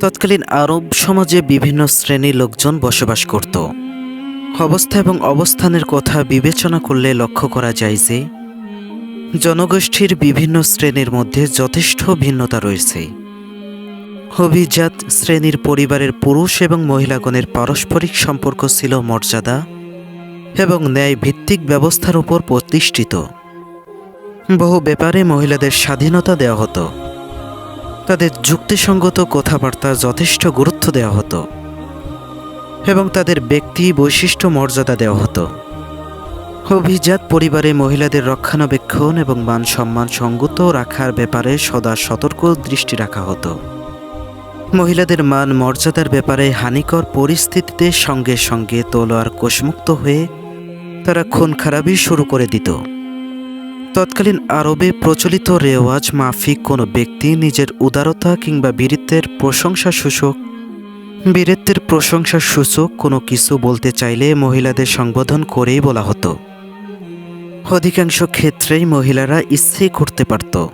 তৎকালীন আরব সমাজে বিভিন্ন শ্রেণির লোকজন বসবাস করত। অবস্থা এবং অবস্থানের কথা বিবেচনা করলে লক্ষ্য করা যায় যে, জনগোষ্ঠীর বিভিন্ন শ্রেণির মধ্যে যথেষ্ট ভিন্নতা রয়েছে। অভিজাত শ্রেণির পরিবারের পুরুষ এবং মহিলাগণের পারস্পরিক সম্পর্ক ছিল মর্যাদা এবং ন্যায় ভিত্তিক ব্যবস্থার উপর প্রতিষ্ঠিত। বহু ব্যাপারে মহিলাদের স্বাধীনতা দেওয়া হতো। তাদের যুক্তিসঙ্গত কথাবার্তা যথেষ্ট গুরুত্ব দেওয়া হতো এবং তাদের ব্যক্তি বৈশিষ্ট্য মর্যাদা দেওয়া হতো। অভিজাত পরিবারে মহিলাদের রক্ষণাবেক্ষণ এবং মান সম্মান সঙ্গত রাখার ব্যাপারে সদা সতর্ক দৃষ্টি রাখা হতো। মহিলাদের মান মর্যাদার ব্যাপারে হানিকর পরিস্থিতিতে সঙ্গে সঙ্গে তলোয়ার কোষমুক্ত হয়ে তারা খুন খারাপই শুরু করে দিত। তৎকালীন আরবে প্রচলিত রেওয়াজ মাফিক কোনো ব্যক্তি নিজের উদারতা কিংবা বীরত্বের প্রশংসা সূচক বীরত্বের প্রশংসা সূচক কোনো কিছু বলতে চাইলে মহিলাদের সংবোধন করেই বলা হতো। অধিকাংশ ক্ষেত্রেই মহিলারা ইচ্ছে করতে পারত।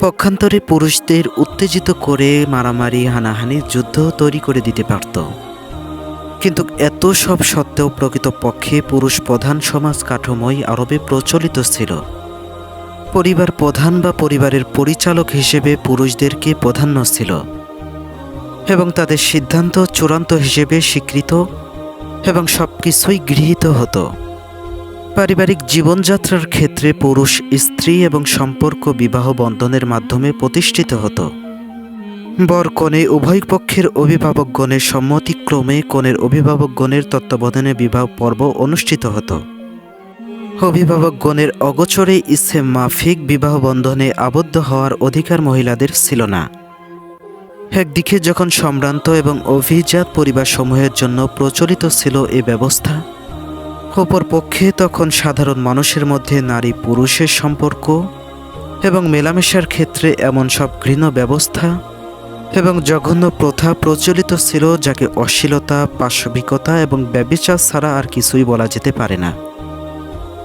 পক্ষান্তরে পুরুষদের উত্তেজিত করে মারামারি হানাহানি যুদ্ধ তৈরি করে দিতে পারত। কিন্তু এত সব সত্ত্বেও প্রকৃতপক্ষে পুরুষ প্রধান সমাজ কাঠামোই আরবে প্রচলিত ছিল। পরিবার প্রধান বা পরিবারের পরিচালক হিসেবে পুরুষদেরকে প্রাধান্য ছিল এবং তাদের সিদ্ধান্ত চূড়ান্ত হিসেবে স্বীকৃত এবং সব কিছুই গৃহীত হতো। পারিবারিক জীবনযাত্রার ক্ষেত্রে পুরুষ স্ত্রী এবং সম্পর্ক বিবাহ বন্ধনের মাধ্যমে প্রতিষ্ঠিত হতো। বর কনে উভয় পক্ষের অভিভাবকগণের সম্মতিক্রমে কনের অভিভাবকগণের তত্ত্বাবধানে বিবাহ পর্ব অনুষ্ঠিত হতো। অভিভাবকগণের অগোচরে ইচ্ছে মাফিক বিবাহ বন্ধনে আবদ্ধ হওয়ার অধিকার মহিলাদের ছিল না। একদিকে যখন সম্ভ্রান্ত এবং অভিজাত পরিবারসমূহের জন্য প্রচলিত ছিল এ ব্যবস্থা, অপর পক্ষে তখন সাধারণ মানুষের মধ্যে নারী পুরুষের সম্পর্ক এবং মেলামেশার ক্ষেত্রে এমন সব ঘৃণ ব্যবস্থা এবং জঘন্য প্রথা প্রচলিত ছিল যাকে অশ্লীলতা, পাশবিকতা এবং ব্যবিচার ছাড়া আর কিছুই বলা যেতে পারে না।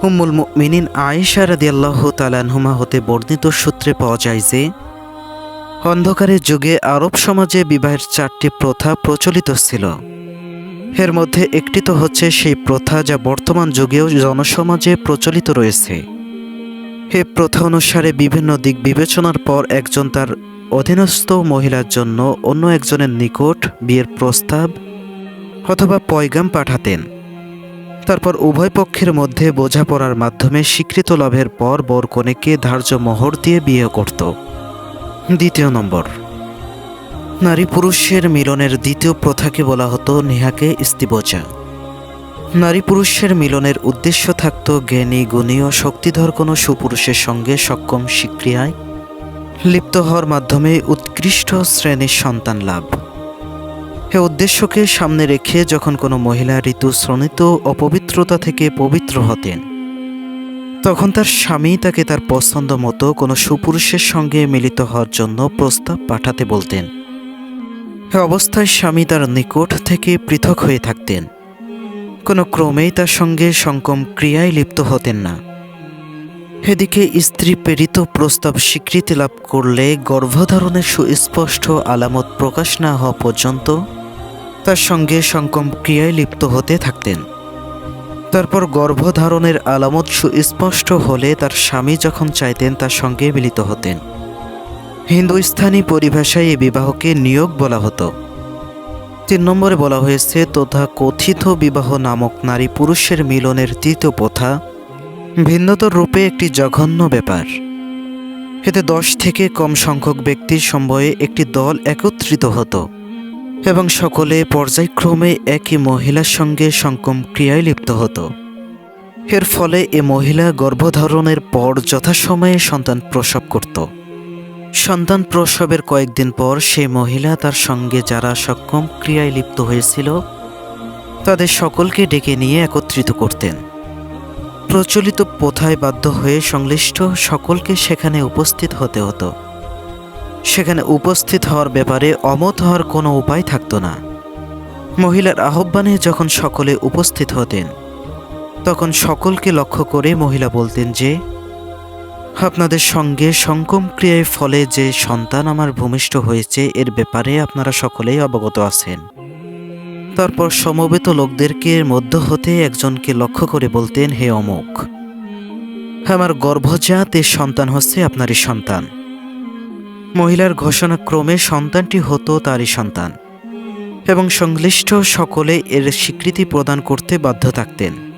উম্মুল মিনিন আয়েশা রাদিয়াল্লাহ তালানহুমা হতে বর্ণিত সূত্রে পাওয়া যায় যে, অন্ধকারের যুগে আরব সমাজে বিবাহের চারটি প্রথা প্রচলিত ছিল। এর মধ্যে একটি তো হচ্ছে সেই প্রথা যা বর্তমান যুগেও জনসমাজে প্রচলিত রয়েছে। এ প্রথা অনুসারে বিভিন্ন দিক বিবেচনার পর একজন তার অধীনস্থ মহিলার জন্য অন্য একজনের নিকট বিয়ের প্রস্তাব অথবা পয়গাম পাঠাতেন। তারপর উভয় পক্ষের মধ্যে বোঝাপড়ার মাধ্যমে স্বীকৃত লাভের পর বর কনেকে ধার্য মোহর দিয়ে বিয়ে করত। দ্বিতীয় নম্বর। নারী পুরুষের মিলনের দ্বিতীয় প্রথাকে বলা হতো নেহাকে ইস্তিবোচা নারী পুরুষের মিলনের উদ্দেশ্য থাকত জ্ঞানী, গুণী ও শক্তিধর কোনো সুপুরুষের সঙ্গে সক্ষম স্বীক্রিয়ায় লিপ্ত হওয়ার মাধ্যমে উৎকৃষ্ট শ্রেণির সন্তান লাভ। এ উদ্দেশ্যকে সামনে রেখে যখন কোনো মহিলা ঋতু শ্রণিত অপবিত্রতা থেকে পবিত্র হতেন, তখন তার স্বামী তাকে তার পছন্দ মতো কোনো সুপুরুষের সঙ্গে মিলিত হওয়ার জন্য প্রস্তাব পাঠাতে বলতেন। অবস্থায় স্বামী তার নিকট থেকে পৃথক হয়ে থাকতেন। কোনো ক্রমেই তার সঙ্গে সংকম ক্রিয়ায় লিপ্ত হতেন না। এদিকে স্ত্রী প্রেরিত প্রস্তাব স্বীকৃতি লাভ করলে গর্ভধারণের সুস্পষ্ট আলামত প্রকাশ না হওয়া পর্যন্ত তার সঙ্গে সংকম ক্রিয়ায় লিপ্ত হতে থাকতেন। তারপর গর্ভধারণের আলামত সুস্পষ্ট হলে তার স্বামী যখন চাইতেন তার সঙ্গে মিলিত হতেন। হিন্দুস্থানী পরিভাষায় এই বিবাহকে নিয়োগ বলা হতো। তিন নম্বরে বলা হয়েছে তথা কথিত বিবাহ নামক নারী পুরুষের মিলনের তৃতীয় প্রথা ভিন্নতর রূপে একটি জঘন্য ব্যাপার। এতে দশ থেকে কম সংখ্যক ব্যক্তির সময়ে একটি দল একত্রিত হতো এবং সকলে পর্যায়ক্রমে একই মহিলার সঙ্গে সংকম ক্রিয়ায় লিপ্ত হতো। এর ফলে এ মহিলা গর্ভধারণের পর যথাসময়ে সন্তান প্রসব করত। সন্তান প্রসবের কয়েকদিন পর সেই মহিলা তার সঙ্গে যারা সক্ষম ক্রিয়ায় লিপ্ত হয়েছিল, তাদের সকলকে ডেকে নিয়ে একত্রিত করতেন। প্রচলিত প্রথায় বাধ্য হয়ে সংশ্লিষ্ট সকলকে সেখানে উপস্থিত হতে হতো। সেখানে উপস্থিত হওয়ার ব্যাপারে অমত হওয়ার কোনো উপায় থাকতো না। মহিলার আহ্বানে যখন সকলে উপস্থিত হতেন, তখন সকলকে লক্ষ্য করে মহিলা বলতেন যে আপনাদের সঙ্গে সঙ্গম ক্রিয়ায় ফলে যে সন্তান আমার ভূমিষ্ঠ হয়েছে, এর ব্যাপারে আপনারা সকলেই অবগত আছেন। তারপর সমবেত লোকদেরকে মধ্য হতে একজনকে লক্ষ্য করে বলতেন, হে অমুক, আমার গর্ভজাত এ সন্তান হচ্ছে আপনারই সন্তান। মহিলার ঘোষণাক্রমে সন্তানটি হতো তারই সন্তান এবং সংশ্লিষ্ট সকলে এর স্বীকৃতি প্রদান করতে বাধ্য থাকতেন।